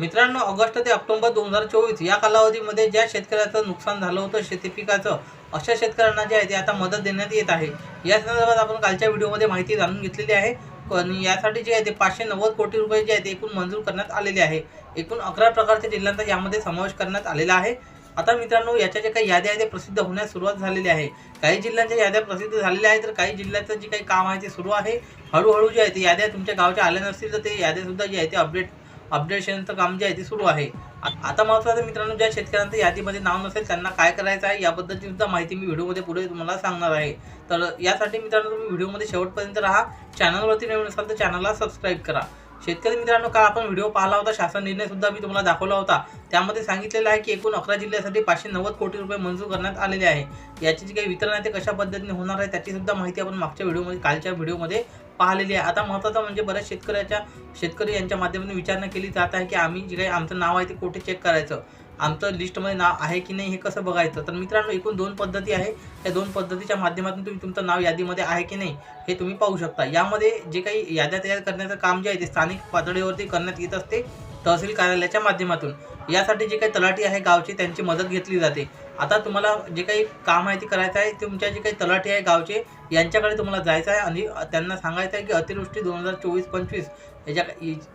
मित्रांनो ऑगस्ट ते ऑक्टोबर दोन हजार चोवीस या कालावधीमध्ये ज्या शेतकऱ्याचं नुकसान झालं होतं शेती पिकाचं अशा शेतकऱ्यांना जे आहे ते आता मदत देण्यात येत आहे. या संदर्भात आपण कालच्या व्हिडिओमध्ये माहिती जाणून घेतलेली आहे. आणि यासाठी जे आहे ते पाचशे नव्वद कोटी रुपये जे आहे ते एकूण मंजूर करण्यात आलेले आहे. एकूण अकरा प्रकारच्या जिल्ह्यांचा यामध्ये समावेश करण्यात आलेला आहे. आता मित्रांनो याच्या ज्या काही याद्या आहे ते प्रसिद्ध होण्यास सुरुवात झालेली आहे. काही जिल्ह्यांच्या याद्या प्रसिद्ध झालेल्या आहेत तर काही जिल्ह्याचं जे काही काम आहे ते सुरू आहे. हळूहळू जे आहे ते याद्या तुमच्या गावच्या आल्या नसतील तर ते याद्यासुद्धा जे आहे ते अपडेट अपडेशनचं काम जे आहे ते सुरू आहे. आता महत्त्वाचं मित्रांनो ज्या शेतकऱ्यांचं यादीमध्ये नाव नसेल त्यांना काय करायचं आहे याबद्दलची सुद्धा माहिती मी व्हिडिओमध्ये पुढे तुम्हाला सांगणार आहे. तर यासाठी मित्रांनो तुम्ही व्हिडिओमध्ये शेवटपर्यंत राहा. चॅनलवरती नवीन असाल तर चॅनलला सबस्क्राईब करा. शेतकरी मित्रांनो काल आपण व्हिडिओ पाहिला होता शासन निर्णय सुद्धा मी तुम्हाला दाखवला होता. त्यामध्ये सांगितलेलं आहे की एकूण अकरा जिल्ह्यासाठी पाचशे नव्वद कोटी रुपये मंजूर करण्यात आलेले आहे. याची जी काही वितरण आहे ते कशा पद्धतीने होणार आहे त्याची सुद्धा माहिती आपण मागच्या व्हिडिओमध्ये कालच्या व्हिडिओमध्ये पाहिलेली आहे. आता महत्त्वाचं म्हणजे बऱ्याच शेतकऱ्याच्या शेतकरी यांच्या माध्यमातून विचारणा केली जात आहे की आम्ही जे काही आमचं नाव आहे ते कुठे चेक करायचं? आमचं लिस्टमध्ये नाव आहे की नाही हे कसं बघायचं? तर मित्रांनो एकूण दोन पद्धती आहे. त्या दोन पद्धतीच्या माध्यमातून तुम्ही तुमचं नाव यादीमध्ये आहे की नाही हे तुम्ही पाहू शकता. यामध्ये जे काही याद्या तयार करण्याचं काम जे आहे ते स्थानिक पातळीवरती करण्यात येत असते. तहसील कार्यालयाच्या माध्यमातून. यासाठी जे काही तलाठी आहे गावचे त्यांची मदत घेतली जाते. आता तुम्हाला जे काही काम आहे ते करायचं आहे तुमच्या जे काही तलाठी आहे गावचे यांच्याकडे तुम्हाला जायचं आहे आणि त्यांना सांगायचं आहे की अतिवृष्टी दोन हजार चोवीस पंचवीस याच्या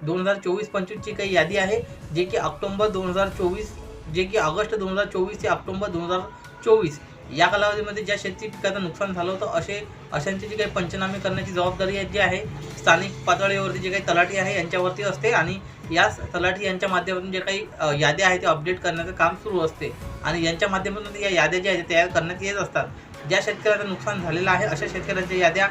दोन हजार चोवीस पंचवीसची काही यादी आहे जे की ऑक्टोंबर दोन हजार चोवीस जे की ऑगस्ट दोन हजार चोवीस ते ऑक्टोंबर दोन हजार चोवीस. या कालावधीमध्ये ज्या शेती पिकाचं नुकसान झालं होतं असे अशांचे जे काही पंचनामे करण्याची जबाबदारी आहे जी आहे स्थानिक पातळीवरती जे काही तलाठी आहे यांच्यावरती असते आणि या तलाठी यांच्या माध्यमातून जे काही याद्या आहेत ते अपडेट करण्याचं काम सुरू असते. आणि यांच्या माध्यमातून या याद्या ज्या आहेत तयार करण्यात येत असतात. ज्या शेतकऱ्याचं नुकसान झालेलं आहे अशा शेतकऱ्यांच्या याद्या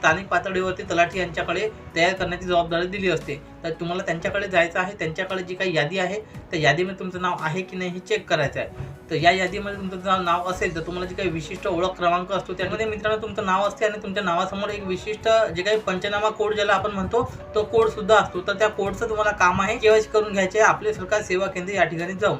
स्थानिक पातळीवरती तलाठी यांच्याकडे तयार करण्याची जबाबदारी दिली असते. तर तुम्हाला त्यांच्याकडे जायचं आहे त्यांच्याकडे जी काही यादी आहे त्या यादीमध्ये तुमचं नाव आहे की नाही हे चेक करायचं आहे तर या यादीमध्ये तुमचं नाव नाव असेल तर तुम्हाला जे काही विशिष्ट ओळख क्रमांक असतो त्यामध्ये मित्रांनो तुमचं नाव असते आणि तुमच्या नावासमोर एक विशिष्ट जे काही पंचनामा कोड ज्याला आपण म्हणतो तो कोड सुद्धा असतो. तर त्या कोडचं तुम्हाला काम आहे केवायसी करून घ्यायचे आहे आपले सरकार सेवा केंद्र या ठिकाणी जाऊन.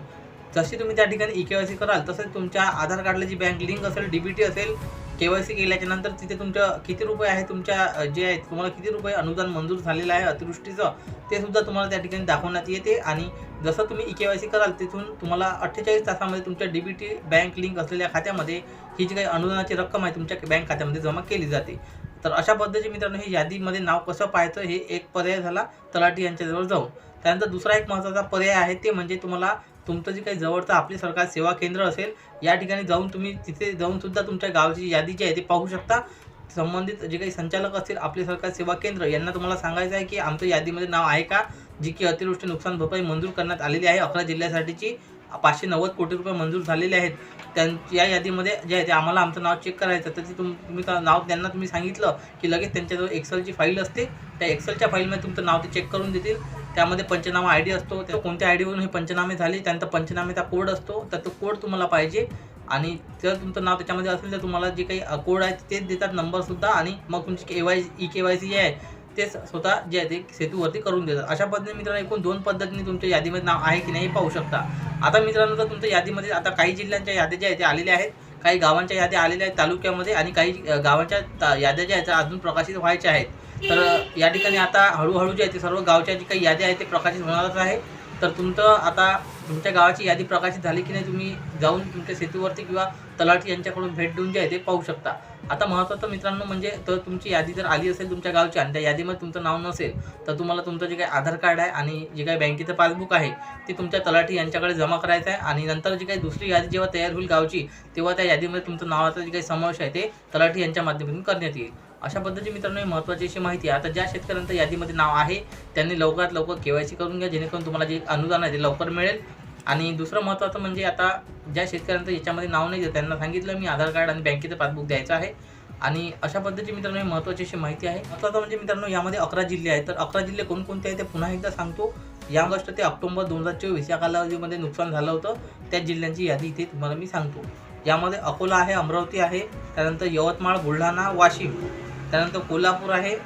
जशी तुम्ही त्या ठिकाणी ई केवायसी कराल तसंच तुमच्या आधार कार्डला जी बँक लिंक असेल डीबीटी असेल केवायसी केल्याच्यानंतर तिथे तुमच्या किती रुपये आहे तुमच्या जे आहेत तुम्हाला किती रुपये अनुदान मंजूर झालेलं आहे अतिवृष्टीचं ते सुद्धा तुम्हाला त्या ठिकाणी दाखवण्यात येते. आणि जसं तुम्ही ई केवायसी कराल तिथून तुम्हाला अठ्ठेचाळीस तासामध्ये तुमच्या D B T bank link असलेल्या खात्यामध्ये ही जी काही अनुदानाची रक्कम आहे तुमच्या बँक खात्यामध्ये जमा केली जाते. तर अशा पद्धतीचे मित्रांनो हे यादीमध्ये नाव कसं पाहायचं हे एक पर्याय झाला तलाठी यांच्याजवळ जाऊन. त्यानंतर दुसरा एक महत्त्वाचा पर्याय आहे ते म्हणजे तुम्हाला तुमचं जे काही जवळचं आपले सरकार सेवा केंद्र असेल या ठिकाणी जाऊन तुम्ही तिथे जाऊनसुद्धा तुमच्या गावची यादी जी आहे ती पाहू शकता. संबंधित जे काही संचालक असतील आपले सरकार सेवा केंद्र यांना तुम्हाला सांगायचं आहे की आमचं यादीमध्ये नाव आहे का? जी की अतिवृष्टी नुकसान भरपाई मंजूर करण्यात आलेली आहे अकरा जिल्ह्यासाठीची. पाचशे नव्वद कोटी रुपये मंजूर झालेले आहेत. त्यां या यादीमध्ये जे आहे ते आम्हाला आमचं नाव चेक करायचं. तर ते तुम तुम्ही नाव त्यांना तुम्ही सांगितलं की लगेच त्यांच्याजवळ एक्सेलची फाईल असते. त्या एक्सेलच्या फाईलमध्ये तुमचं नाव ते चेक करून देतील. त्यामध्ये पंचनामा आय डी असतो. त्या कोणत्या आय डीवरून हे पंचनामे झाले त्यानंतर पंचनामेचा कोड असतो. तर तो कोड तुम्हाला पाहिजे. आणि जर तुमचं नाव त्याच्यामध्ये असेल तर तुम्हाला जे काही कोड आहे तेच देतात नंबरसुद्धा आणि मग तुमची K Y E K Y C जे आहे तेच स्वतः जे आहे ते सेतूवरती करून देतात. अशा पद्धतीने मित्रांनो एकूण दोन पद्धतीने तुमच्या यादीमध्ये नाव आहे की नाही हे पाहू शकता. आता मित्रांनो तर तुमच्या यादीमध्ये आता काही जिल्ह्यांच्या याद्या ज्या आहेत त्या आलेल्या आहेत. काही गावांच्या याद्या आलेल्या आहेत तालुक्यामध्ये आणि काही गावांच्या याद्या ज्या आहेत अजून प्रकाशित व्हायच्या आहेत. तर या ठिकाणी आता हळूहळू जे आहे ते सर्व गावच्या जी काही याद्या आहेत ते प्रकाशित होणारच आहे. तर तुमचं आता तुमच्या गावाची यादी प्रकाशित झाली की नाही तुम्ही जाऊन तुमच्या सेतूवरती किंवा तलाठी यांच्याकडून भेट देऊन जे आहे ते पाहू शकता. आता महत्त्वाचं मित्रांनो म्हणजे तर तुमची यादी जर आली असेल तुमच्या गावची आणि त्या यादीमध्ये तुमचं नाव नसेल तर तुम्हाला तुमचं जे काही आधार कार्ड आहे आणि जे काही बँकेचं पासबुक आहे ते तुमच्या तलाठी यांच्याकडे जमा करायचं आहे आणि नंतर जी काही दुसरी यादी जेव्हा तयार होईल गावची तेव्हा त्या यादीमध्ये तुमचं नावाचा जे काही समावेश आहे ते तलाठी यांच्या माध्यमातून करण्यात येईल. अशा पद्धतीने मित्रांनो महत्त्वाची अशी माहिती आहे. आता ज्या शेतकऱ्यांचं यादीमध्ये नाव आहे त्यांनी लवकरात लवकर के वाय सी करून घ्या जेणेकरून तुम्हाला जे अनुदान आहे ते लवकर मिळेल. आणि दुसरं महत्त्वाचं म्हणजे आता ज्या शेतकऱ्यांचं याच्यामध्ये नाव नाही आहे, त्यांना सांगितलं मी आधार कार्ड आणि बँकेचं पासबुक द्यायचं आहे. आणि अशा पद्धतीची मित्रांनो ही महत्त्वाची अशी माहिती आहे. महत्त्वाचं म्हणजे मित्रांनो यामध्ये अकरा जिल्हे आहेत. तर अकरा जिल्हे कोणकोणते आहेत ते पुन्हा एकदा सांगतो. या ऑगस्ट ते ऑक्टोबर दोन हजार चोवीस या कालावधीमध्ये नुकसान झालं होतं. त्या जिल्ह्यांची यादी इथे तुम्हाला मी सांगतो. यामध्ये अकोला आहे अमरावती आहे त्यानंतर यवतमाळ बुलढाणा वाशिम. त्यानंतर कोल्हापूर आहे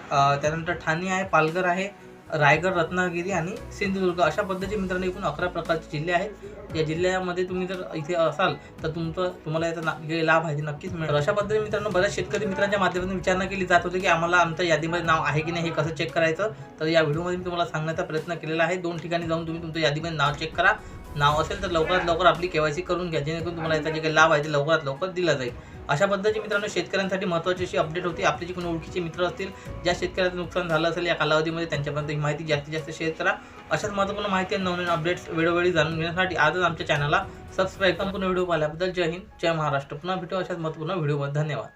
त्यानंतर ठाणे आहे पालघर आहे रायगड रत्नागिरी आणि सिंधुदुर्ग अशा पद्धतीचे मित्रांनो एकूण अकरा प्रकारचे जिल्हे आहेत. या जिल्ह्यामध्ये तुम्ही जर इथे असाल तर तुमचं तुम्हाला याचा ना- लाभ आहे ते नक्कीच मिळेल. अशा पद्धतीने मित्रांनो बऱ्याच शेतकरी मित्रांच्या माध्यमातून विचारणा केली जात होती की आम्हाला आमच्या यादीमध्ये नाव आहे की नाही हे कसं चेक करायचं? तर या व्हिडिओमध्ये मी तुम्हाला सांगण्याचा प्रयत्न केलेला आहे. दोन ठिकाणी जाऊन तुम्ही तुमच्या यादीमध्ये नाव चेक करा. नाव असेल तर लवकरात लवकर आपली केवायसी करून घ्या जेणेकरून तुम्हाला याचा जे काही लाभ आहे ते लवकरात लवकर दिला जाईल. अशा पद्धतीची मित्रांनो शेतकऱ्यांसाठी महत्त्वाची अशी अपडेट होती. आपले जे कोणी ओळखीचे मित्र असतील ज्या शेतकऱ्याचं नुकसान झालं असेल या कालावधीमध्ये त्यांच्यापर्यंत ही माहिती जास्तीत जास्त शेअर करा. अशाच महत्त्वपूर्ण माहिती आणि नवनवीन अपडेट्स वेळोवेळी जाणून घेण्यासाठी आजच आमच्या चॅनलला सबस्क्राईब पूर्ण व्हिडिओ पाहिल्याबद्दल जय हिंद जय महाराष्ट्र. पुन्हा भेटू अशाच महत्त्वपूर्ण व्हिडिओमध्ये धन्यवाद.